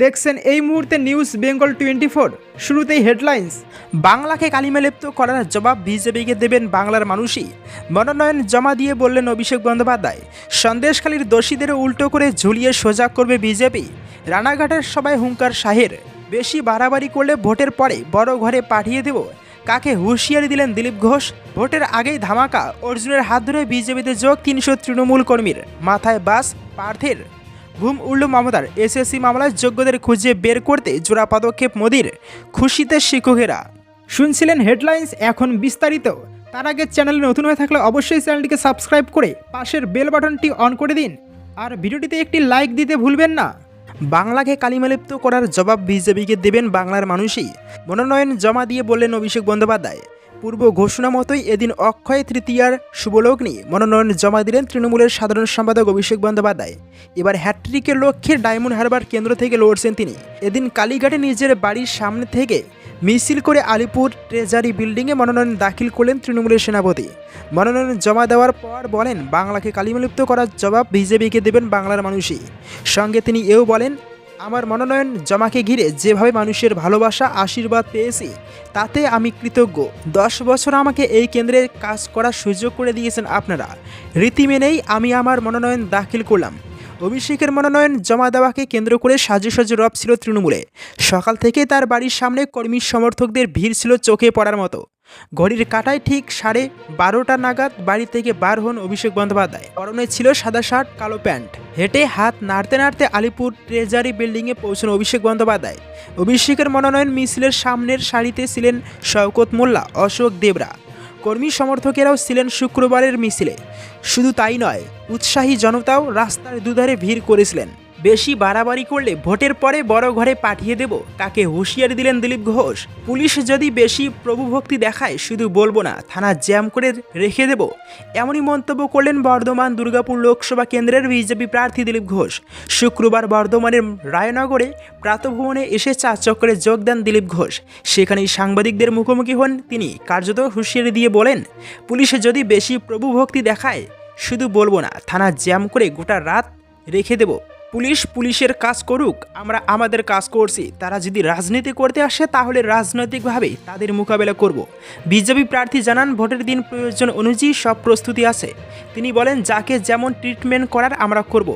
দেখছেন এই মুহূর্তে নিউজ বেঙ্গল টোয়েন্টি ফোর শুরুতেই হেডলাইন্স বাংলাকে কালিমালিপ্ত করার জবাব বিজেপিকে দেবেন বাংলার মানুষই। মনোনয়ন জমা দিয়ে বললেন অভিষেক বন্দ্যোপাধ্যায়। সন্দেশখালীর দোষীদের উল্টো করে ঝুলিয়ে সোজা করবে বিজেপি। রানাঘাটের সবাই হুঙ্কার শাহের। বেশি বাড়াবাড়ি করলে ভোটের পরে বড় ঘরে পাঠিয়ে দেব। কাকে হুঁশিয়ারি দিলেন দিলীপ ঘোষ? ভোটের আগেই ধামাকা। অর্জুনের হাত ধরে বিজেপিতে যোগ তিনশো তৃণমূল কর্মীর। মাথায় বাস, পার্থের। ঘুম উড়ল মমতার এসএসসি মামলায় যোগ্যদের খুঁজে বের করতে জোড়া পদক্ষেপ মোদির। খুশিতে শিক্ষকেরা শুনছিলেন হেডলাইন্স, এখন বিস্তারিত। তার আগে চ্যানেলে নতুন হয়ে থাকলে অবশ্যই চ্যানেলটিকে সাবস্ক্রাইব করে পাশের বেল বাটনটি অন করে দিন। আর ভিডিওটিতে একটি লাইক দিতে ভুলবেন না। বাংলাকে কালিমালিপ্ত করার জবাব বিজেপিকে দেবেন বাংলার মানুষই। মনোনয়ন জমা দিয়ে বললেন অভিষেক বন্দ্যোপাধ্যায়। পূর্ব ঘোষণা মতোই এদিন অক্ষয় তৃতীয়ার শুভলগ্নি মনোনয়ন জমা দিলেন তৃণমূলের সাধারণ সম্পাদক অভিষেক বন্দ্যোপাধ্যায়। এবার হ্যাট্রিকের লক্ষ্যে ডায়মন্ড হারবার কেন্দ্র থেকে লড়ছেন তিনি। এদিন কালীঘাটে নিজের বাড়ির সামনে থেকে মিছিল করে আলিপুর ট্রেজারি বিল্ডিংয়ে মনোনয়ন দাখিল করলেন তৃণমূলের সেনাপতি। মনোনয়ন জমা দেওয়ার পর বলেন, বাংলাকে কালিমালিপ্ত করার জবাব বিজেপিকে দেবেন বাংলার মানুষই। সঙ্গে তিনি এও বলেন আমার মনোনয়ন জমাকে ঘিরে যেভাবে মানুষের ভালোবাসা, আশীর্বাদ পেয়েছি, তাতে আমি কৃতজ্ঞ। দশ বছর আমাকে এই কেন্দ্রে কাজ করার সুযোগ করে দিয়েছেন আপনারা। রীতি মেনেই আমি আমার মনোনয়ন দাখিল করলাম। অভিষেকের মনোনয়ন জমা দেওয়াকে কেন্দ্র করে সাজু সাজু রব ছিল তৃণমূলে। সকাল থেকে তার বাড়ির সামনে কর্মী সমর্থকদের ভিড় ছিল চোখে পড়ার মতো। ঘড়ির কাটায় ঠিক সাড়ে বারোটা নাগাদ বাড়ি থেকে বার হন অভিষেক বন্দ্যোপাধ্যায়। পরনে ছিল সাদা শার্ট, কালো প্যান্ট। হেঁটে হাত নাড়তে নাড়তে আলিপুর ট্রেজারি বিল্ডিংয়ে পৌঁছন অভিষেক বন্দ্যোপাধ্যায়। অভিষেকের মনোনয়ন মিছিলের সামনের সারিতে ছিলেন শওকত মোল্লা, অশোক দেবরা। কর্মী সমর্থকেরাও ছিলেন শুক্রবারের মিছিলে। শুধু তাই নয়, উৎসাহী জনতাও রাস্তার দুধারে ভিড় করেছিলেন। বেশি বাড়াবাড়ি করলে ভোটের পরে বড় ঘরে পাঠিয়ে দেব। তাকে হুঁশিয়ারি দিলেন দিলীপ ঘোষ। পুলিশ যদি বেশি প্রভুভক্তি দেখায়, শুধু বলব না, থানা জ্যাম করে রেখে দেব। এমনই মন্তব্য করলেন বর্ধমান দুর্গাপুর লোকসভা কেন্দ্রের বিজেপি প্রার্থী দিলীপ ঘোষ। শুক্রবার বর্ধমানের রায়নগরে প্রাতভবনে এসে চা চক্করে যোগ দেন দিলীপ ঘোষ। সেখানেই সাংবাদিকদের মুখোমুখি হন তিনি। কার্যত হুঁশিয়ারি দিয়ে বলেন, পুলিশ যদি বেশি প্রভুভক্তি দেখায়, শুধু বলব না, থানা জ্যাম করে গোটা রাত রেখে দেব। পুলিশ পুলিশের কাজ করুক, আমরা আমাদের কাজ করছি। তারা যদি রাজনীতি করতে আসে, তাহলে রাজনৈতিকভাবে তাদের মোকাবেলা করব। বিজেপি প্রার্থী জানান, ভোটের দিন প্রয়োজন অনুযায়ী সব প্রস্তুতি আছে। তিনি বলেন, যাকে যেমন ট্রিটমেন্ট করার আমরা করব।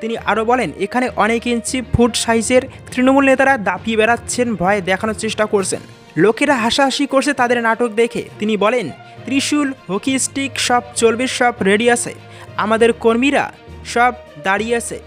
তিনি আরও বলেন, এখানে অনেক ইঞ্চি ফুট সাইজের তৃণমূল নেতারা দাপিয়ে বেড়াচ্ছেন, ভয় দেখানোর চেষ্টা করছেন। লোকেরা হাসাহাসি করছে তাদের নাটক দেখে। তিনি বলেন, ত্রিশূল, হকি স্টিক, সব চলবে, সব রেডি আছে। আমাদের কর্মীরা সব দাঁড়িয়ে আছে।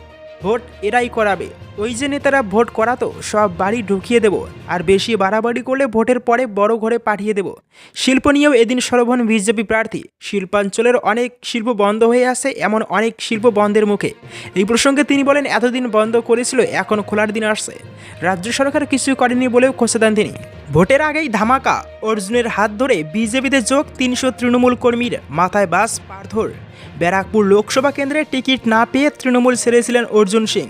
ভোট এরাই করাবে। ওই যে নেতারা ভোট করাতো, সব বাড়ি ঢুকিয়ে দেব আর বেশি বাড়াবাড়ি করলে ভোটের পরে বড় ঘরে পাঠিয়ে দেব। শিল্প নিয়েও এদিন সরবন বিজেপি প্রার্থী। শিল্পাঞ্চলের অনেক শিল্প বন্ধ হয়ে আছে এমন অনেক শিল্প বন্ধের মুখে। এই প্রসঙ্গে তিনি বলেন, এতদিন বন্ধ করেছিল, এখন খোলার দিন আসছে। রাজ্য সরকার কিছু করেনি বলেও খোঁজে দেন তিনি। ভোটের আগেই ধামাকা অর্জুনের হাত ধরে বিজেপিতে যোগ তিনশো তৃণমূল কর্মীর মাথায় বাস পার্থর ব্যারাকপুর লোকসভা কেন্দ্রে টিকিট না পেয়ে তৃণমূল সেরেছিলেন অর্জুন সিং।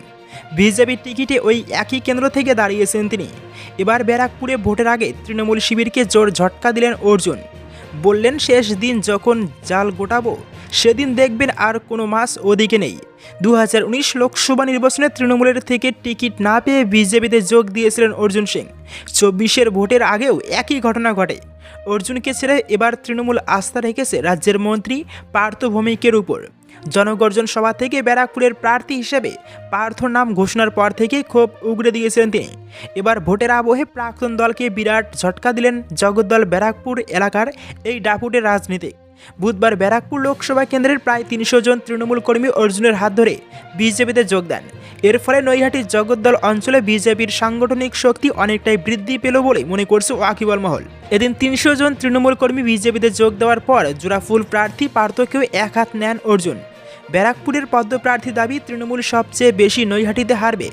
বিজেপির টিকিটে ওই একই কেন্দ্র থেকে দাঁড়িয়েছেন তিনি। এবার ব্যারাকপুরে ভোটের আগে তৃণমূল শিবিরকে জোর ঝটকা দিলেন অর্জুন। বললেন, শেষ দিন যখন জাল গোটাবো, সেদিন দেখবেন আর কোনো মাস ওদিকে নেই। দু হাজার উনিশ লোকসভা নির্বাচনে তৃণমূলের থেকে টিকিট না পেয়ে বিজেপিতে যোগ দিয়েছিলেন অর্জুন সিং। চব্বিশের ভোটের আগেও একই ঘটনা ঘটে। অর্জুনকে ছেড়ে এবার তৃণমূল আস্থা রেখেছে রাজ্যের মন্ত্রী পার্থ ভৌমিকের উপর। জনগর্জন সভা থেকে ব্যারাকপুরের প্রার্থী হিসেবে পার্থ নাম ঘোষণার পর থেকে ক্ষোভ উগড়ে দিয়েছিলেন তিনি। এবার ভোটের আবহে প্রাক্তন দলকে বিরাট ঝটকা দিলেন জগদ্দল ব্যারাকপুর এলাকার এই ডাপুটের রাজনীতি বুধবার ব্যারাকপুর লোকসভা কেন্দ্রের প্রায় তিনশো জন তৃণমূল কর্মী অর্জুনের হাত ধরে বিজেপিতে যোগ দেন। এর ফলে নৈহাটি জগদ্দল অঞ্চলে বিজেপির সাংগঠনিক শক্তি অনেকটাই বৃদ্ধি পেল বলে মনে করছে ওয়াকিবল মহল। এদিন তিনশো জন তৃণমূল কর্মী বিজেপিতে যোগ দেওয়ার পর জোড়াফুল প্রার্থী পার্থকেও এক হাত নেন অর্জুন। ব্যারাকপুরের পদ্মপ্রার্থী দাবি, তৃণমূল সবচেয়ে বেশি নৈহাটিতে হারবে।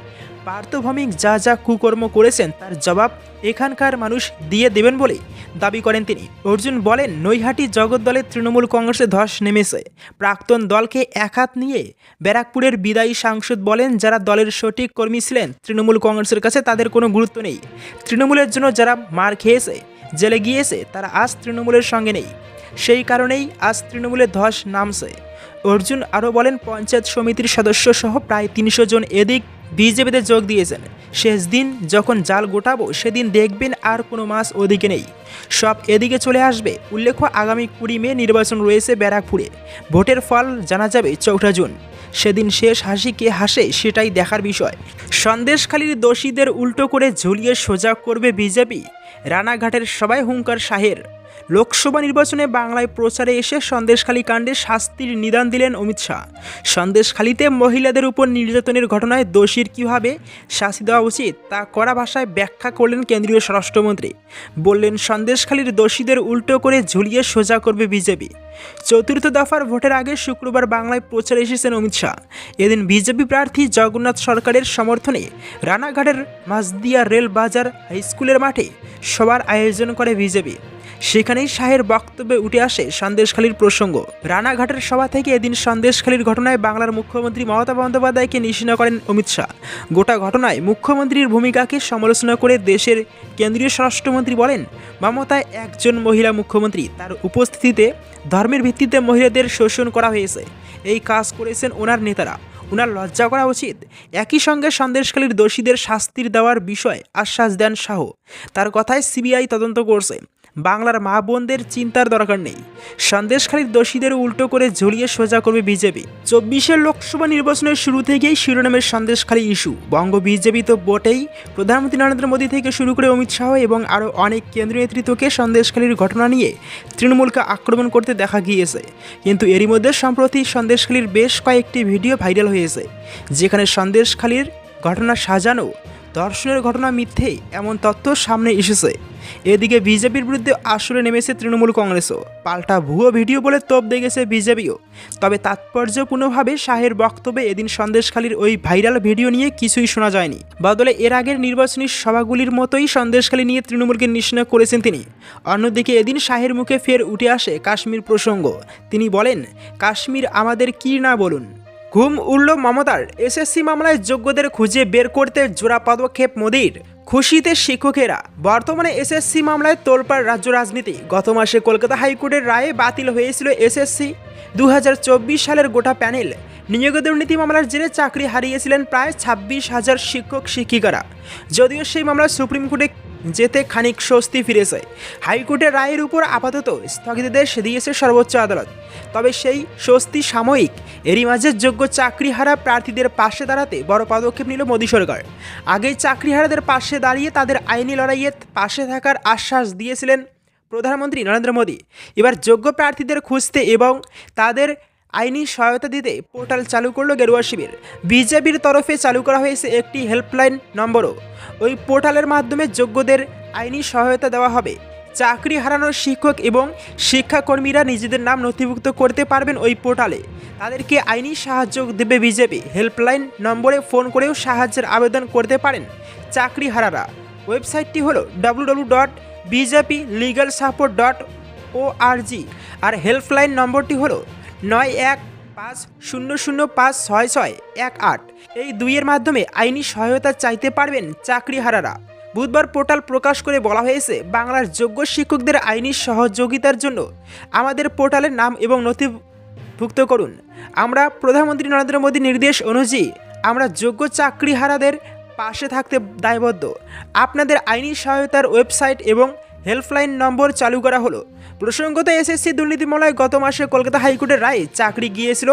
পার্থভৌমিক যা যা কুকর্ম করেছেন, তার জবাব এখানকার মানুষ দিয়ে দেবেন বলে দাবি করেন তিনি। অর্জুন বলেন, নৈহাটি জগৎ দলের তৃণমূল কংগ্রেসে ধস নেমেছে। প্রাক্তন দলকে এক হাত নিয়ে ব্যারাকপুরের বিদায়ী সাংসদ বলেন, যারা দলের সঠিক কর্মী ছিলেন, তৃণমূল কংগ্রেসের কাছে তাদের কোনো গুরুত্ব নেই। তৃণমূলের জন্য যারা মার খেয়েছে, জেলে গিয়েছে, তারা আজ তৃণমূলের সঙ্গে নেই। সেই কারণেই আজ তৃণমূলের ধস নামছে। অর্জুন আরও বলেন, পঞ্চায়েত সমিতির সদস্য সহ প্রায় তিনশো জন এদিক বিজেপিতে যোগ দিয়েছেন। শেষ দিন যখন জাল গোটাবো, সেদিন দেখবেন আর কোনো মাস ওদিকে নেই। সব এদিকে চলে আসবে। উল্লেখ্য, আগামী কুড়ি মে নির্বাচন রয়েছে ব্যারাকপুরে। ভোটের ফল জানা যাবে চৌঠা জুন। সেদিন শেষ হাসি কে হাসে সেটাই দেখার বিষয়। সন্দেশখালীর দোষীদের উল্টো করে ঝুলিয়ে সোজা করবে বিজেপি। রানাঘাটের সবাই হুঙ্কার শাহের। লোকসভা নির্বাচনে বাংলায় প্রচারে এসে সন্দেশখালী কাণ্ডে শাস্তির নিদান দিলেন অমিত শাহ। সন্দেশখালীতে মহিলাদের উপর নির্যাতনের ঘটনায় দোষীর কীভাবে শাস্তি দেওয়া উচিত? তা কড়া ভাষায় ব্যাখ্যা করলেন কেন্দ্রীয় স্বরাষ্ট্রমন্ত্রী। বললেন, সন্দেশখালীর দোষীদের উল্টো করে ঝুলিয়ে সোজা করবে বিজেপি। চতুর্থ দফার ভোটের আগে শুক্রবার বাংলায় প্রচারে এসেছেন অমিত শাহ। এদিন বিজেপি প্রার্থী জগন্নাথ সরকারের সমর্থনে রানাঘাটের মাসদিয়া রেল বাজার হাইস্কুলের মাঠে সবার আয়োজন করে বিজেপি। সেখানেই শাহের বক্তব্যে উঠে আসে সন্দেশখালীর প্রসঙ্গ। রানাঘাটের সভা থেকে এদিন সন্দেশখালীর ঘটনায় বাংলার মুখ্যমন্ত্রী মমতা বন্দ্যোপাধ্যায়কে নিশানা করেন অমিত শাহ। গোটা ঘটনায় মুখ্যমন্ত্রীর ভূমিকাকে সমালোচনা করে দেশের কেন্দ্রীয় স্বরাষ্ট্রমন্ত্রী বলেন, মমতায় একজন মহিলা মুখ্যমন্ত্রী, তার উপস্থিতিতে, ধর্মের ভিত্তিতে মহিলাদের শোষণ করা হয়েছে। এই কাজ করেছেন ওনার নেতারা। ওনার লজ্জা করা উচিত। একই সঙ্গে সন্দেশখালীর দোষীদের শাস্তির দেওয়ার বিষয়ে আশ্বাস দেন শাহ। তার কথায় সিবিআই তদন্ত করছে। বাংলার মা বোনদের চিন্তার দরকার নেই। সন্দেশখালীর দোষীদের উল্টো করে ঝুলিয়ে সোজা করবে বিজেপি। চব্বিশের লোকসভা নির্বাচনের শুরু থেকেই শিরোনামের সন্দেশখালী ইস্যু। বঙ্গ বিজেপি তো বটেই। প্রধানমন্ত্রী নরেন্দ্র মোদী থেকে শুরু করে অমিত শাহ এবং আরও অনেক কেন্দ্রীয় নেতৃত্বকে সন্দেশখালীর ঘটনা নিয়ে তৃণমূলকে আক্রমণ করতে দেখা গিয়েছে। কিন্তু এরই মধ্যে সম্প্রতি সন্দেশখালীর বেশ কয়েকটি ভিডিও ভাইরাল হয়েছে। যেখানে সন্দেশখালীর ঘটনা সাজানো ধর্ষণের ঘটনা মিথ্যে এমন তথ্য সামনে এসেছে। এদিকে বিজেপির বিরুদ্ধে আসরে নেমেছে তৃণমূল কংগ্রেসও। পাল্টা ভুয়ো ভিডিও বলে তোপ দেখেছে বিজেপিও। তবে তাৎপর্যপূর্ণভাবে শাহের বক্তব্যে এদিন সন্দেশখালীর ওই ভাইরাল ভিডিও নিয়ে কিছুই শোনা যায়নি। বদলে এর আগের নির্বাচনী সভাগুলির মতোই সন্দেশখালী নিয়ে তৃণমূলকে নিশানা করেছেন তিনি। অন্যদিকে এদিন শাহের মুখে ফের উঠে আসে কাশ্মীর প্রসঙ্গ। তিনি বলেন, কাশ্মীর আমাদের কি না বলুন। ঘুম উড়ল মমতার। এসএসসি মামলায় যোগ্যদের খুঁজে বের করতে জোড়া পদক্ষেপ মোদির। খুশিতে শিক্ষকেরা। বর্তমানে এসএসসি মামলায় তোলপাড় রাজ্য রাজনীতি। গত মাসে কলকাতা হাইকোর্টের রায়ে বাতিল হয়েছিল এসএসসি। দু হাজার চব্বিশ সালের গোটা প্যানেল। নিয়োগ দুর্নীতি মামলার জেরে চাকরি হারিয়েছিলেন প্রায় ছাব্বিশ হাজার শিক্ষক শিক্ষিকারা। যদিও সেই মামলা সুপ্রিম কোর্টে যেতে খানিক স্বস্তি ফিরেছে। হাইকোর্টের রায়ের উপর আপাতত স্থগিতাদেশ দিয়েছে সর্বোচ্চ আদালত। তবে সেই স্বস্তি সাময়িক, এরই মাঝে যোগ্য চাকরিহারা প্রার্থীদের পাশে দাঁড়াতে বড় পদক্ষেপ নিল মোদী সরকার। আগেই চাকরিহারাদের পাশে দাঁড়িয়ে তাদের আইনি লড়াইয়ে পাশে থাকার আশ্বাস দিয়েছিলেন প্রধানমন্ত্রী নরেন্দ্র মোদী। এবার যোগ্য প্রার্থীদের খুঁজতে এবং তাদের আইনি সহায়তা দিতে পোর্টাল চালু করল গেরুয়া শিবির। বিজেপির তরফে চালু করা হয়েছে একটি হেল্পলাইন নম্বরও। ওই পোর্টালের মাধ্যমে যোগ্যদের আইনি সহায়তা দেওয়া হবে। চাকরি হারানোর শিক্ষক এবং শিক্ষাকর্মীরা নিজেদের নাম নথিভুক্ত করতে পারবেন ওই পোর্টালে। তাদেরকে আইনি সাহায্য দেবে বিজেপি। হেল্পলাইন নম্বরে ফোন করেও সাহায্যের আবেদন করতে পারেন চাকরি হারারা। ওয়েবসাইটটি হলো W dot BJP legal support dot ও আর হেল্পলাইন নম্বরটি হলো নয় এক পাঁচ শূন্য শূন্য পাঁচ ছয় ছয় এক আট। এই দুইয়ের মাধ্যমে আইনি সহায়তা চাইতে পারবেন চাকরিহারারা। বুধবার পোর্টাল প্রকাশ করে বলা হয়েছে, বাংলার যোগ্য শিক্ষকদের আইনি সহযোগিতার জন্য আমাদের পোর্টালের নাম এবং নথিভুক্ত করুন। আমরা প্রধানমন্ত্রী নরেন্দ্র মোদীর নির্দেশ অনুযায়ী আমরা যোগ্য চাকরিহারাদের পাশে থাকতে দায়বদ্ধ। আপনাদের আইনি সহায়তার ওয়েবসাইট এবং হেল্পলাইন নম্বর চালু করা হলো। প্রসঙ্গত এসএসসি দুর্নীতি মামলায় গত মাসে কলকাতা হাইকোর্টের রায়ে চাকরি গিয়েছিল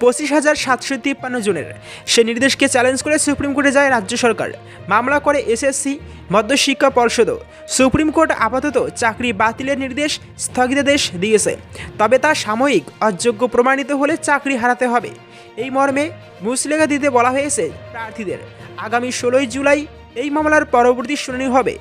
পঁচিশ হাজার সাতশো তিপ্পান্ন জনের। সে নির্দেশকে চ্যালেঞ্জ করে সুপ্রিম কোর্টে যায় রাজ্য সরকার। মামলা করে এসএসসি মধ্যশিক্ষা পর্ষদও। সুপ্রিম কোর্ট আপাতত চাকরি বাতিলের নির্দেশ স্থগিতাদেশ দিয়েছে। তবে তা সাময়িক, অযোগ্য প্রমাণিত হলে চাকরি হারাতে হবে। এই মর্মে মুসলেখা দিতে বলা হয়েছে প্রার্থীদের। আগামী ষোলোই জুলাই এই মামলার পরবর্তী শুনানি হবে।